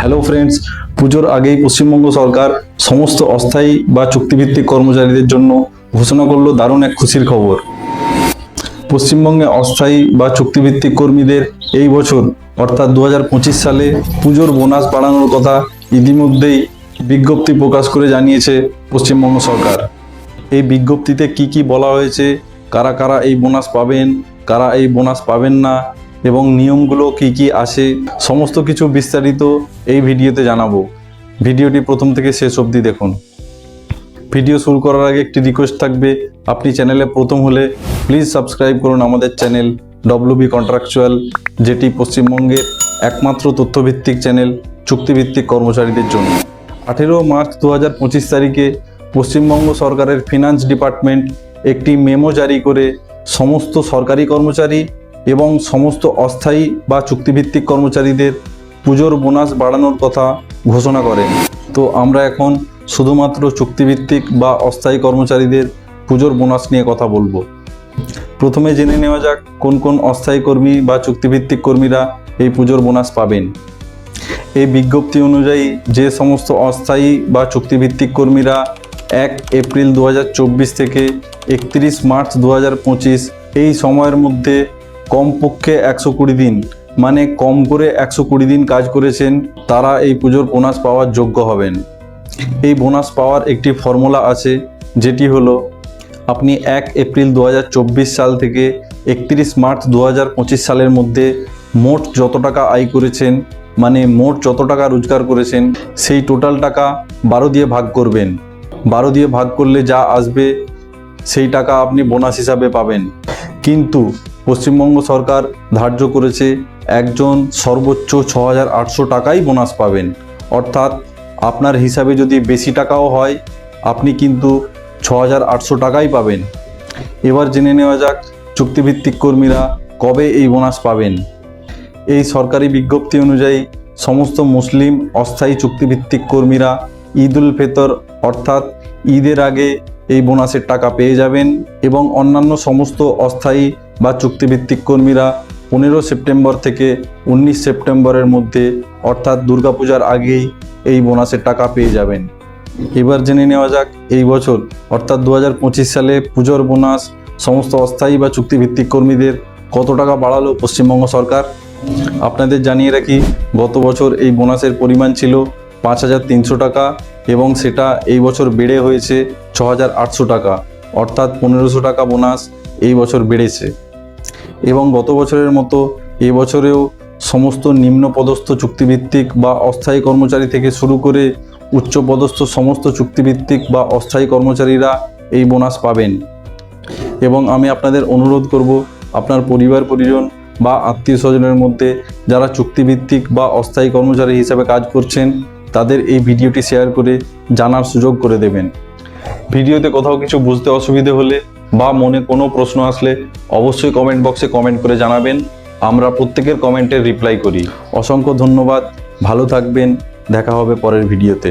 Hello friends পুজোর আগেই পশ্চিমবঙ্গ সরকার সমস্ত অস্থায়ী বা চুক্তিভিত্তিক কর্মচারীদের জন্য ঘোষণা করল দারুণ এক খুশির খবর। পশ্চিমবঙ্গে অস্থায়ী বা চুক্তিভিত্তিক কর্মীদের এই বছর, অর্থাৎ দু হাজার পঁচিশ সালে পুজোর বোনাস বাড়ানোর কথা ইতিমধ্যেই বিজ্ঞপ্তি প্রকাশ করে জানিয়েছে পশ্চিমবঙ্গ সরকার। এই বিজ্ঞপ্তিতে কি কি বলা হয়েছে, কারা কারা এই বোনাস পাবেন, কারা এই বোনাস পাবেন না এবং নিয়মগুলো কি কি আসে, সমস্ত কিছু বিস্তারিত এই ভিডিওতে জানাব। ভিডিওটি প্রথম থেকে শেষ অবধি দেখুন। ভিডিও শুরু করার আগে একটি রিকোয়েস্ট থাকবে, আপনি চ্যানেলে প্রথম হলে প্লিজ সাবস্ক্রাইব করুন আমাদের চ্যানেল ডব্লিউবি কন্ট্রাকচুয়াল যেটি পশ্চিমবঙ্গের একমাত্র তথ্যভিত্তিক চ্যানেল চুক্তিভিত্তিক কর্মচারীদের জন্য। আঠেরো মার্চ দু হাজার পঁচিশ তারিখে পশ্চিমবঙ্গ সরকারের ফিনান্স ডিপার্টমেন্ট একটি মেমো জারি করে, সমস্ত সরকারি কর্মচারী এবং সমস্ত অস্থায়ী বা চুক্তিভিত্তিক কর্মচারীদের পুজোর বোনাস বাড়ানোর কথা ঘোষণা করেন। তো আমরা এখন শুধুমাত্র চুক্তিভিত্তিক বা অস্থায়ী কর্মচারীদের পুজোর বোনাস নিয়ে কথা বলব। প্রথমে জেনে নেওয়া যাক কোন কোন অস্থায়ী কর্মী বা চুক্তিভিত্তিক কর্মীরা এই পুজোর বোনাস পাবেন। এই বিজ্ঞপ্তি অনুযায়ী যে সমস্ত অস্থায়ী বা চুক্তিভিত্তিক কর্মীরা এক এপ্রিল দু হাজার চব্বিশ থেকে একত্রিশ মার্চ দু হাজার পঁচিশ এই সময়ের মধ্যে কমপক্ষে একশো কুড়ি দিন। মানে কম করে একশো কুড়ি দিন কাজ করেছেন, তারা এই পুজোর বোনাস পাওয়ার যোগ্য হবেন। এই বোনাস পাওয়ার একটি ফর্মুলা আছে, যেটি হলো, আপনি এক এপ্রিল দু হাজার চব্বিশ সাল থেকে একত্রিশ মার্চ দু হাজার পঁচিশ সালের মধ্যে মোট যত টাকা আয় করেছেন মানে মোট যত টাকা রোজগার করেছেন, সেই টোটাল টাকা বারো দিয়ে ভাগ করবেন। বারো দিয়ে ভাগ করলে যা আসবে, সেই টাকা আপনি বোনাস হিসাবে পাবেন। কিন্তু পশ্চিমবঙ্গ সরকার ধার্য করেছে একজন সর্বোচ্চ ছ হাজার আটশো টাকাই বোনাস পাবেন। অর্থাৎ আপনার হিসাবে যদি বেশি টাকাও হয়, আপনি কিন্তু ছ হাজার আটশো টাকাই পাবেন। এবার জেনে নেওয়া যাক চুক্তিভিত্তিক কর্মীরা কবে এই বোনাস পাবেন। এই সরকারি বিজ্ঞপ্তি অনুযায়ী সমস্ত মুসলিম অস্থায়ী চুক্তিভিত্তিক কর্মীরা ঈদ উল ফিতর, অর্থাৎ ঈদের আগে এই বোনাসের টাকা পেয়ে যাবেন এবং অন্যান্য সমস্ত অস্থায়ী বা চুক্তিভিত্তিক কর্মীরা পনেরো সেপ্টেম্বর থেকে উনিশ সেপ্টেম্বরের মধ্যে, অর্থাৎ দুর্গাপূজার আগেই এই বোনাসের টাকা পেয়ে যাবেন। এবার জেনে নেওয়া যাক এই বছর, অর্থাৎ দু হাজার পঁচিশ সালে পুজোর বোনাস, সমস্ত অস্থায়ী বা চুক্তিভিত্তিক কর্মীদের কত টাকা বাড়ালো পশ্চিমবঙ্গ সরকার? আপনাদের জানিয়ে রাখি, গত বছর এই বোনাসের পরিমাণ ছিল পাঁচ হাজার তিনশো টাকা। এবং সেটা এই বছর বেড়ে হয়েছে ছ টাকা, অর্থাৎ পনেরোশো টাকা বোনাস এই বছর বেড়েছে। এবং গত বছরের মতো এই বছরেও সমস্ত নিম্নপদস্থ চুক্তিভিত্তিক বা অস্থায়ী কর্মচারী থেকে শুরু করে উচ্চপদস্থ সমস্ত চুক্তিভিত্তিক বা অস্থায়ী কর্মচারীরা এই বোনাস পাবেন। এবং আমি আপনাদের অনুরোধ করব, আপনার পরিবার, পরিজন বা আত্মীয় স্বজনের মধ্যে যারা চুক্তিভিত্তিক বা অস্থায়ী কর্মচারী হিসাবে কাজ করছেন তাদের এই ভিডিওটি শেয়ার করে জানার সুযোগ করে দেবেন। ভিডিওতে কোথাও কিছু বুঝতে অসুবিধে হলে বা মনে কোনো প্রশ্ন আসলে অবশ্যই কমেন্ট বক্সে কমেন্ট করে জানাবেন। আমরা প্রত্যেকের কমেন্টের রিপ্লাই করি। অসংখ্য ধন্যবাদ। ভালো থাকবেন। দেখা হবে পরের ভিডিওতে।